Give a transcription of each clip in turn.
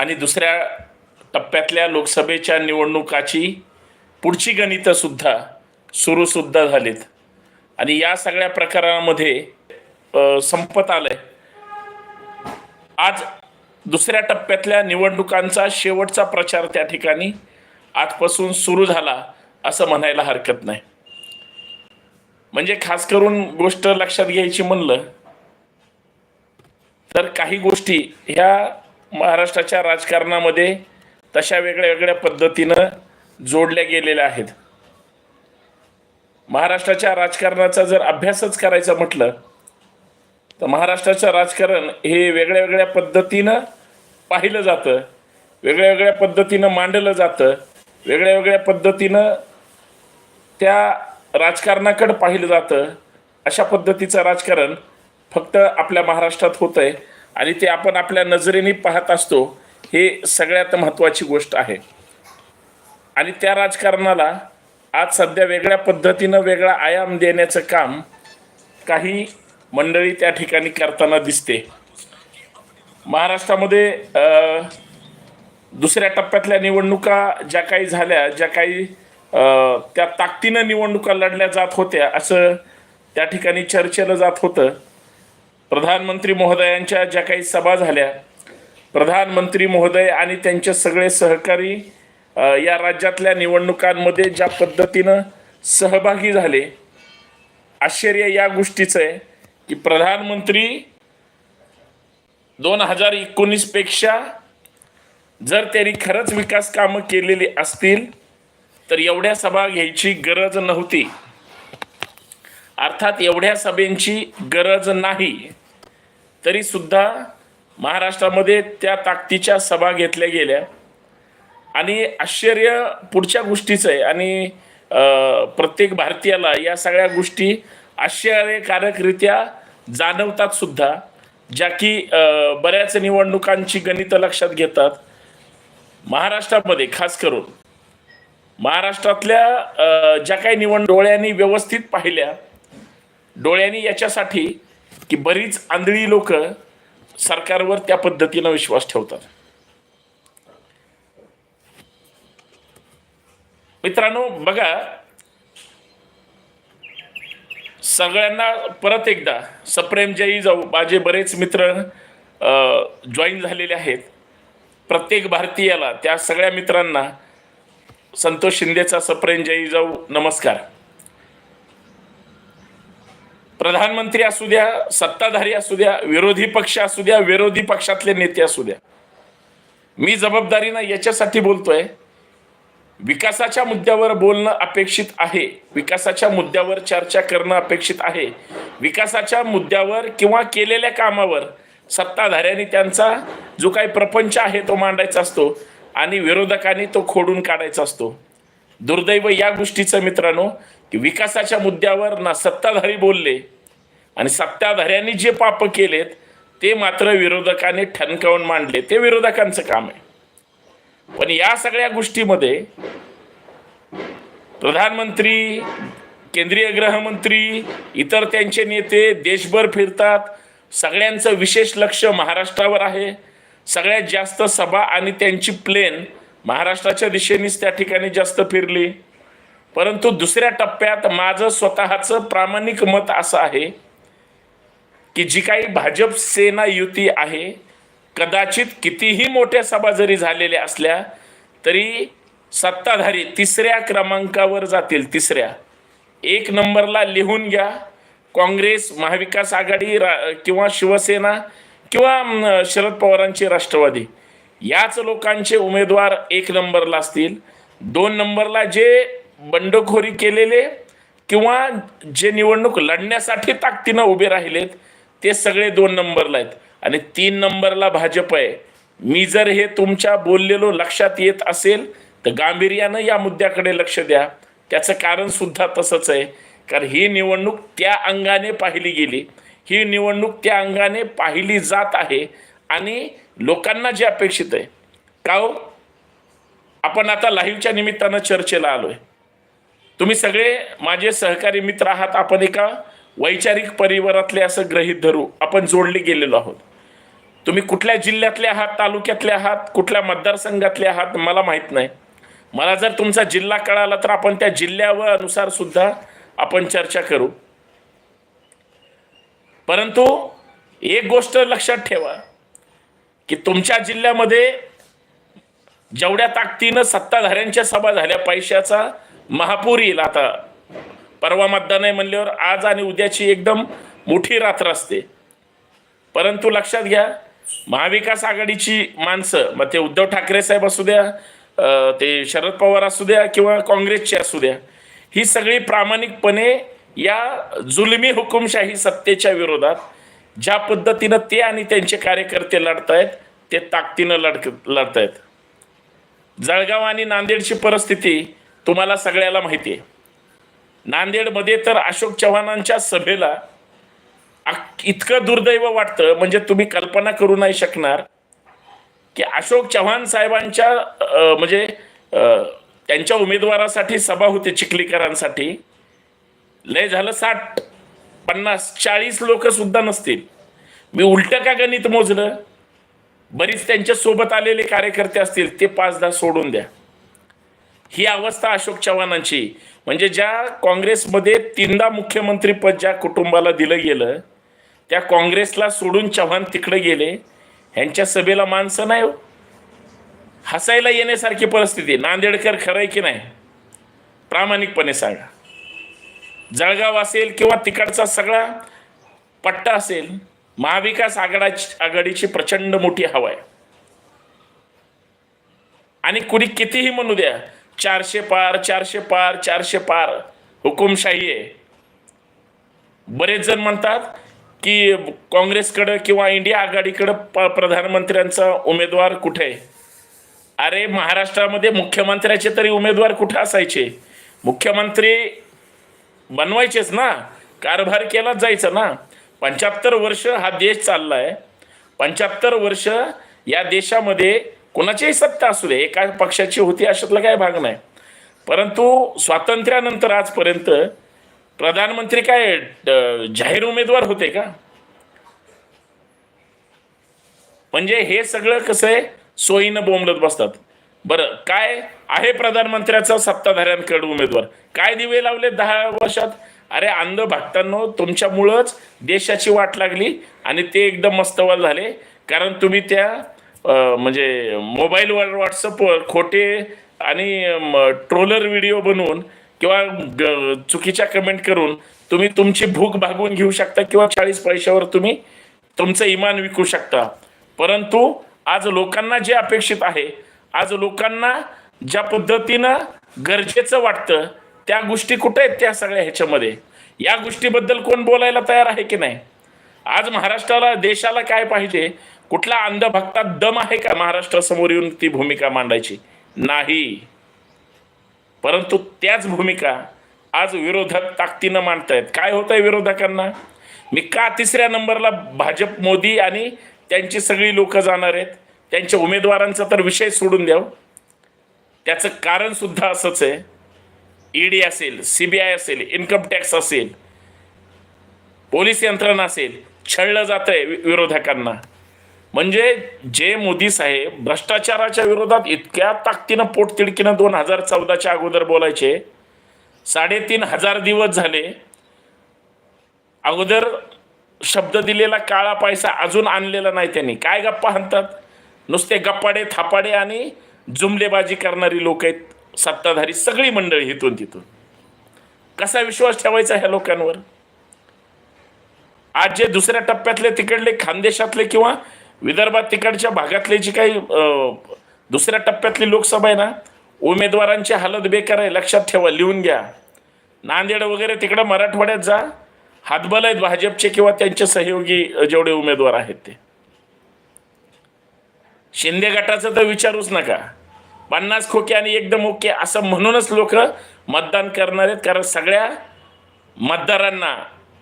आणि दुसऱ्या टप्प्यातल्या लोकसभेच्या निवडणुकाची पुढची गणितं सुद्धा सुरू सुद्धा झालीत. आणि या सगळ्या प्रकारामध्ये संपत आलंय. आज दुसऱ्या टप्प्यातल्या निवडणुकांचा शेवटचा प्रचार त्या ठिकाणी आजपासून सुरू झाला असं म्हणायला हरकत नाही. म्हणजे खास करून गोष्ट लक्षात घ्यायची म्हणलं तर काही गोष्टी ह्या महाराष्ट्राच्या राजकारणामध्ये तशा वेगळ्या वेगळ्या पद्धतीनं जोडल्या गेलेल्या आहेत. महाराष्ट्राच्या राजकारणाचा जर अभ्यासच करायचा म्हटलं तर महाराष्ट्राचं राजकारण हे वेगळ्या वेगळ्या पद्धतीनं पाहिलं जातं वेगळ्या वेगळ्या पद्धतीनं मांडलं जातं वेगळ्या वेगळ्या पद्धतीनं त्या राजकारणाकडं पाहिलं जातं अशा पद्धतीचं राजकारण फक्त आपल्या महाराष्ट्रात होतं आहे आणि ते आपण आपल्या नजरेने पाहत असतो हे सगळ्यात महत्त्वाची गोष्ट आहे. आणि त्या राजकारणाला आज सध्या वेगळ्या पद्धतीनं वेगळा आयाम देण्याचं काम काही मंडळी त्या ठिकाणी करताना दिसते. महाराष्ट्रामध्ये दुसऱ्या टप्प्यातल्या निवडणुका ज्या काही झाल्या ज्या काही त्या ताकदीनं निवडणुका लढल्या जात होत्या असं त्या ठिकाणी चर्चेलं जात होतं. प्रधानमंत्री महोदयांच्या ज्या काही सभा झाल्या प्रधानमंत्री महोदय आणि त्यांचे सगळे सहकारी या राज्यातल्या निवडणुकांमध्ये ज्या पद्धतीनं सहभागी झाले आश्चर्य या गोष्टीचं आहे की प्रधानमंत्री दोन हजार एकोणीसपेक्षा जर त्यांनी खरंच विकास कामं केलेली असतील तर एवढ्या सभा घ्यायची गरज नव्हती. अर्थात एवढ्या सभेंची गरज नाही. तरीसुद्धा महाराष्ट्रामध्ये त्या ताकदीच्या सभा घेतल्या गेल्या. आणि आश्चर्य पुढच्या गोष्टीचं आहे. आणि प्रत्येक भारतीयाला या सगळ्या गोष्टी आश्चर्यकारकरित्या जाणवतात सुद्धा ज्या की बऱ्याच निवडणुकांची गणितं लक्षात घेतात. महाराष्ट्रामध्ये खास करून महाराष्ट्रातल्या ज्या काही निवड डोळ्यांनी व्यवस्थित पाहिल्या डोळ्यांनी याच्यासाठी की बरीच आंधळी लोक सरकारवर त्या पद्धतीनं विश्वास ठेवतात. मित्रांनो बघा. सगळ्यांना परत एकदा सप्रेम जयी जाऊ. माझे बरेच मित्र जॉईन झालेले आहेत. प्रत्येक भारतीयाला त्या सगळ्या मित्रांना संतोष शिंदेचा सप्रेम जयी जाऊ. नमस्कार. प्रधानमंत्री असू द्या सत्ताधारी असू द्या विरोधी पक्ष असू द्या विरोधी पक्षातले नेते असू द्या. मी जबाबदारीनं याच्यासाठी बोलतोय विकासाच्या मुद्द्यावर बोलणं अपेक्षित आहे विकासाच्या मुद्द्यावर चर्चा करणं अपेक्षित आहे. विकासाच्या मुद्द्यावर किंवा केलेल्या कामावर सत्ताधाऱ्यांनी त्यांचा जो काही प्रपंच आहे तो मांडायचा असतो आणि विरोधकांनी तो खोडून काढायचा असतो. दुर्दैव या गोष्टीचं मित्रांनो की विकासाच्या मुद्द्यावर ना सत्ताधारी बोलले आणि सत्ताधाऱ्यांनी जे पाप केलेत ते मात्र विरोधकांनी ठणकावून मांडले. ते विरोधकांचं काम आहे. पण या सगळ्या गोष्टीमध्ये प्रधानमंत्री केंद्रीय गृहमंत्री इतर त्यांचे नेते देशभर फिरतात. सगळ्यांचं विशेष लक्ष महाराष्ट्रावर आहे. सगळ्यात जास्त सभा आणि त्यांची प्लेन महाराष्ट्राच्या दिशेनेच त्या ठिकाणी जास्त फिरली. परंतु दुसऱ्या टप्प्यात माझं स्वतःचं प्रामाणिक मत असं आहे की जी काही भाजप सेना युती आहे कदाचित कितीही मोठ्या सभा जरी झालेल्या असल्या तरी सत्ताधारी तिसऱ्या क्रमांकावर जातील तिसऱ्या. एक नंबरला लिहून घ्या. काँग्रेस महाविकास आघाडी रा किंवा शिवसेना किंवा शरद पवारांचे राष्ट्रवादी. याच लोकांचे उमेदवार एक नंबरला असतील. दोन नंबरला जे बंडखोरी केलेले किंवा जे निवडणूक लढण्यासाठी ताकदीनं उभे राहिलेत ते सगळे दोन नंबरला आहेत. आणि तीन नंबरला भाजप आहे. मी जर हे तुमच्या बोललेलो लक्षात येत असेल तर गांभीर्यानं या मुद्द्याकडे लक्ष द्या. त्याचं कारण सुद्धा तसंच आहे. कारण ही निवडणूक त्या अंगाने पाहिली गेली. ही निवडणूक त्या अंगाने पाहिली जात आहे. आणि लोकांना जे अपेक्षित आहे. का हो? आपण आता लाईव्हच्या निमित्तानं चर्चेला आलोय. तुम्ही सगळे माझे सहकारी मित्र आहात. आपण एका वैचारिक परिवारातले असं गृहीत धरू. आपण जोडले गेलेलो आहोत. तुम्ही कुठल्या जिल्ह्यातले आहात तालुक्यातले आहात कुठल्या मतदारसंघातले आहात मला माहीत नाही. मला जर तुमचा जिल्हा कळाला तर आपण त्या जिल्ह्यावर सुद्धा आपण चर्चा करू. परंतु एक गोष्ट लक्षात ठेवा की तुमच्या जिल्ह्यामध्ये जेवढ्या ताकदीनं सत्ताधाऱ्यांच्या सभा झाल्या पैशाचा महापूर येईल आता. परवा मतदान आहे म्हणल्यावर आज आणि उद्याची एकदम मोठी रात्र असते. परंतु लक्षात घ्या महाविकास आघाडीची माणसं मग ते उद्धव ठाकरे साहेब असू द्या ते शरद पवार असू द्या किंवा काँग्रेसचे असू द्या ही सगळी प्रामाणिकपणे या जुलमी हुकुमशाही सत्तेच्या विरोधात ज्या पद्धतीनं ते आणि त्यांचे कार्यकर्ते लढतायत ते ताकदीनं लढ लढतायत. जळगाव आणि नांदेडची परिस्थिती तुम्हाला सगळ्याला माहिती आहे. नांदेडमध्ये तर अशोक चव्हाणांच्या सभेला इतकं दुर्दैव वाटतं म्हणजे तुम्ही कल्पना करू नाही शकणार की अशोक चव्हाण साहेबांच्या म्हणजे त्यांच्या उमेदवारासाठी सभा होती चिखलीकरांसाठी. लय झालं साठ पन्नास चाळीस लोक सुद्धा नसतील. मी उलट का गणित मोजलं? बरीच त्यांच्यासोबत आलेले कार्यकर्ते असतील ते पाच दहा सोडून द्या. ही अवस्था अशोक चव्हाणांची. म्हणजे ज्या काँग्रेसमध्ये तीनदा मुख्यमंत्रीपद ज्या कुटुंबाला दिलं गेलं त्या काँग्रेसला सोडून चव्हाण तिकडे गेले ह्यांच्या सभेला माणसं नाही हो. हसायला येण्यासारखी परिस्थिती. नांदेडकर खरंय की नाही? प्रामाणिकपणे सांगा. जळगाव असेल किंवा तिकडचा सगळा पट्टा असेल महाविकास आघाडाची आघाडीची प्रचंड मोठी हवा आहे. आणि कुणी कितीही म्हणू द्या चारशे पार चारशे पार चारशे पार. हुकुमशाही आहे बरेच जण म्हणतात की काँग्रेसकडं किंवा इंडिया आघाडीकडं प प्रधानमंत्र्यांचा उमेदवार कुठे? आहे अरे महाराष्ट्रामध्ये मुख्यमंत्र्याचे तरी उमेदवार कुठे असायचे? मुख्यमंत्री बनवायचेच ना. कारभार केलाच जायचा ना. पंच्याहत्तर वर्ष हा देश चाललाय. पंच्याहत्तर वर्ष या देशामध्ये कोणाचीही सत्ता असू दे एका पक्षाची होती अशातला काय भाग नाही. परंतु स्वातंत्र्यानंतर आजपर्यंत प्रधानमंत्री काय जाहीर उमेदवार होते का? म्हणजे हे सगळं कसं आहे? सोयीनं बोंबलत बसतात. बरं काय आहे प्रधानमंत्र्याचा सत्ताधाऱ्यांकडे उमेदवार? काय दिवे लावले दहा वर्षात? अरे अंध भक्तांनो तुमच्यामुळंच देशाची वाट लागली आणि ते एकदम मस्तवाल झाले. कारण तुम्ही त्या म्हणजे मोबाईलवर व्हॉट्सअपवर खोटे आणि ट्रोलर व्हिडिओ बनवून किंवा चुकीच्या कमेंट करून तुम्ही तुमची भूक भागवून घेऊ शकता किंवा चाळीस पैशावर तुम्ही तुमचं इमान विकू शकता. परंतु आज लोकांना जे अपेक्षित आहे आज लोकांना ज्या पद्धतीनं गरजेचं वाटतं त्या गोष्टी कुठे आहेत त्या सगळ्या ह्याच्यामध्ये? या गोष्टीबद्दल कोण बोलायला तयार आहे की नाही? आज महाराष्ट्राला देशाला काय पाहिजे? कुठला अंधभक्तात दम आहे का महाराष्ट्रासमोर येऊन ती भूमिका मांडायची? नाही. परंतु त्याच भूमिका आज विरोधक ताकदीनं मांडतायत. काय होत आहे विरोधकांना? मी का तिसऱ्या नंबरला भाजप मोदी आणि त्यांची सगळी लोक जाणार आहेत? त्यांच्या उमेदवारांचा तर विषय सोडून द्याव. त्याचं कारण सुद्धा असंच आहे. ईडी असेल सीबीआय असेल इन्कम टॅक्स असेल पोलीस यंत्रणा असेल छळलं जात आहे विरोधकांना. म्हणजे जे मोदी साहेब भ्रष्टाचाराच्या विरोधात इतक्या ताकदीनं पोटतिडकीनं दोन हजार चौदाच्या अगोदर बोलायचे साडेतीन हजार दिवस झाले. अगोदर शब्द दिलेला काळा पैसा अजून आणलेला नाही त्यांनी. काय गप्पा हाणतात नुसते गप्पाडे थापाडे आणि जुमलेबाजी करणारी लोक आहेत सत्ताधारी सगळी मंडळी इथून तिथून. कसा विश्वास ठेवायचा ह्या लोकांवर? आज जे दुसऱ्या टप्प्यातले तिकडले खानदेशातले किंवा विदर्भात तिकडच्या भागातले जी काही दुसऱ्या टप्प्यातली लोकसभा आहे ना उमेदवारांची हालत बेकार आहे. लक्षात ठेवा लिहून घ्या. नांदेड वगैरे तिकडं मराठवाड्यात जा. हातबल आहेत भाजपचे किंवा त्यांचे सहयोगी जेवढे उमेदवार आहेत ते. शिंदे गटाचं तर विचारूच नका. पन्नास खोके आणि एकदम ओके असं म्हणूनच लोक मतदान करणार आहेत. कारण सगळ्या मतदारांना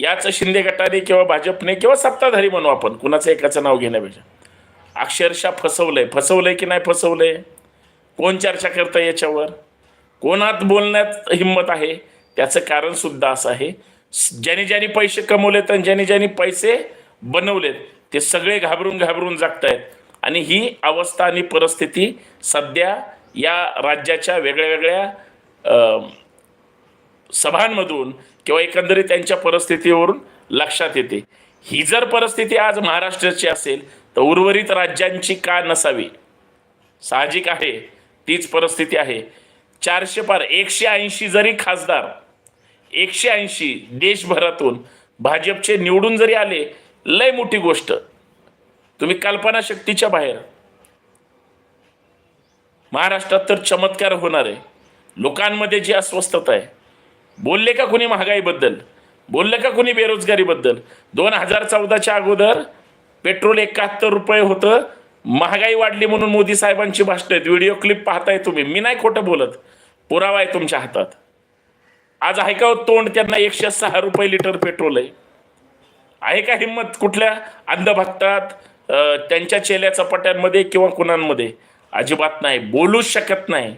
याच शिंदे गटाने किंवा भाजपने किंवा सत्ताधारी म्हणू आपण कुणाचं एकाचं नाव घेण्यापेक्षा अक्षरशः फसवलंय. फसवलंय की नाही फसवलंय? कोण चर्चा करतं याच्यावर? कोणात बोलण्यात हिंमत आहे? त्याचं कारण सुद्धा असं आहे. ज्यांनी ज्यांनी पैसे कमवलेत आणि ज्यांनी ज्यांनी पैसे बनवलेत ते सगळे घाबरून घाबरून जगतायत. आणि ही अवस्था आणि परिस्थिती सध्या या राज्याच्या वेगळ्या वेगळ्या सभांमधून किंवा एकंदरीत त्यांच्या परिस्थितीवरून लक्षात येते. ही जर परिस्थिती आज महाराष्ट्राची असेल तर उर्वरित राज्यांची का नसावी? साहजिक आहे तीच परिस्थिती आहे. चारशे पार एकशे ऐंशी जरी खासदार एकशे ऐंशी देशभरातून भाजपचे निवडून जरी आले लय मोठी गोष्ट. तुम्ही कल्पनाशक्तीच्या बाहेर. महाराष्ट्रात तर चमत्कार होणार आहे. लोकांमध्ये जी अस्वस्थता आहे बोलले का कुणी महागाईबद्दल? बोलले का कुणी बेरोजगारीबद्दल? दोन हजार चौदाच्या अगोदर पेट्रोल एकाहत्तर रुपये होतं. महागाई वाढली म्हणून मोदी साहेबांची भाषणं आहेत. व्हिडिओ क्लिप पाहताय तुम्ही. मी नाही खोटं बोलत. पुरावा आहे तुमच्या हातात. आज आहे का हो तोंड त्यांना एकशे सहा रुपये लिटर पेट्रोल आहे? आहे का हिंमत कुठल्या अंधभक्तात त्यांच्या चेल्या चपाट्यांमध्ये किंवा कुणांमध्ये? अजिबात नाही. बोलूच शकत नाही.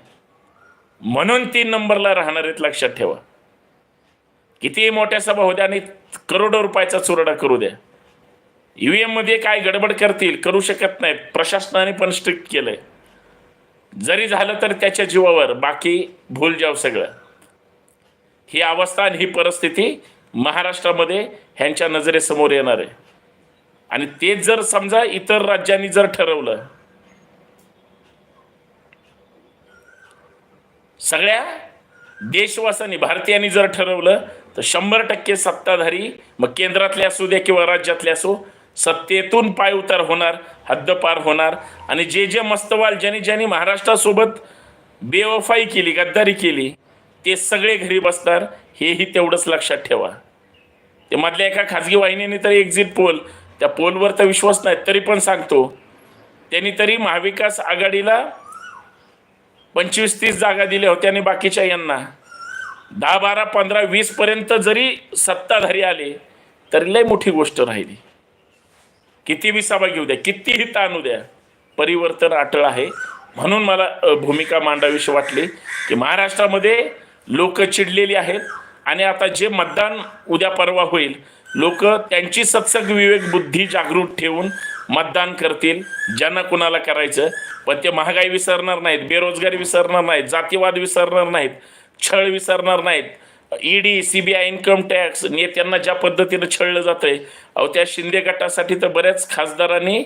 म्हणून तीन नंबरला राहणार आहेत लक्षात ठेवा. कितीही मोठ्या सभा होत्या आणि करोडो रुपयाचा चुरडा करू द्या. ईव्हीएममध्ये काय गडबड करतील करू शकत नाहीत. प्रशासनाने पण स्ट्रिक्ट केलंय. जरी झालं तर त्याच्या जीवावर. बाकी भूल जाव सगळं. ही अवस्था आणि ही परिस्थिती महाराष्ट्रामध्ये ह्यांच्या नजरेसमोर येणार आहे. आणि तेच जर समजा इतर राज्यांनी जर ठरवलं सगळ्या देशवासांनी भारतीयांनी जर ठरवलं तर शंभर टक्के सत्ताधारी मग केंद्रातले असू द्या किंवा राज्यातले असो सत्तेतून पाय उतार होणार हद्दपार होणार. आणि जे जे मस्तवाल ज्यांनी ज्यांनी महाराष्ट्रासोबत बेवफाई केली गद्दारी केली ते सगळे घरी बसणार हेही तेवढंच लक्षात ठेवा. ते मधल्या एका खाजगी वाहिनीने तर एक्झिट पोल त्या पोलवर तर विश्वास नाही तरी पण सांगतो त्यांनी तरी महाविकास आघाडीला पंचवीस तीस जागा दिल्या होत्या आणि बाकीच्या यांना. दहा बारा पंधरा वीस पर्यंत जरी सत्ताधारी आले तरी लय मोठी गोष्ट राहिली. किती बी घेऊ द्या कितीही ताणू द्या परिवर्तन अटळ आहे. म्हणून मला भूमिका मांडावीशी वाटली की महाराष्ट्रामध्ये लोक चिडलेली आहेत आणि आता जे मतदान उद्या परवा होईल लोक त्यांची सत्सग विवेक बुद्धी जागृत ठेवून मतदान करतील ज्यांना कुणाला करायचं. पण ते महागाई विसरणार नाहीत बेरोजगारी विसरणार नाहीत जातीवाद विसरणार नाहीत. छळ विसरणार नाहीत. ईडी सीबीआय इन्कम टॅक्स नेत्यांना ज्या पद्धतीनं छळलं जातं आहे अहो त्या शिंदे गटासाठी तर बऱ्याच खासदारांनी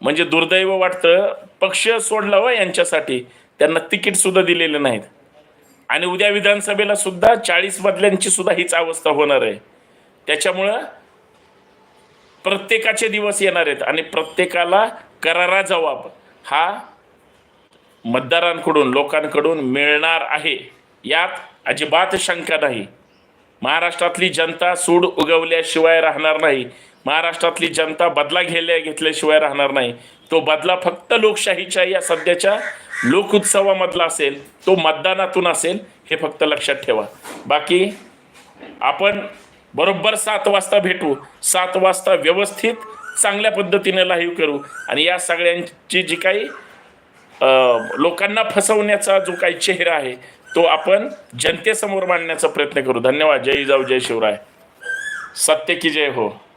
म्हणजे दुर्दैव वाटतं पक्ष सोडला व यांच्यासाठी. त्यांना तिकीटसुद्धा दिलेलं दिलेले नाहीत. आणि उद्या विधानसभेला सुद्धा चाळीस मधल्यांची सुद्धा हीच अवस्था होणार आहे. त्याच्यामुळं प्रत्येकाचे दिवस येणार आहेत आणि प्रत्येकाला करारा जबाब हा मतदारांकडून लोकांकडून मिळणार आहे. यात अजिबात शंका नाही. महाराष्ट्रातली जनता सूड उगवल्याशिवाय राहणार नाही. महाराष्ट्रातली जनता बदला घेल्या घेतल्याशिवाय राहणार नाही. तो बदला फक्त लोकशाहीच्या या सध्याच्या लोकउत्सवामधला असेल तो मतदानातून असेल हे फक्त लक्षात ठेवा. बाकी आपण बरोबर सात वाजता भेटू. सात वाजता व्यवस्थित चांगल्या पद्धतीने लाईव्ह करू. आणि या सगळ्यांची जी काही लोकांना फसवण्याचा जो काही चेहरा आहे तो आपण जनतेसमोर मांडण्याचा प्रयत्न करू. धन्यवाद. जय जाऊ जय शिवराय. सत्य की जय हो.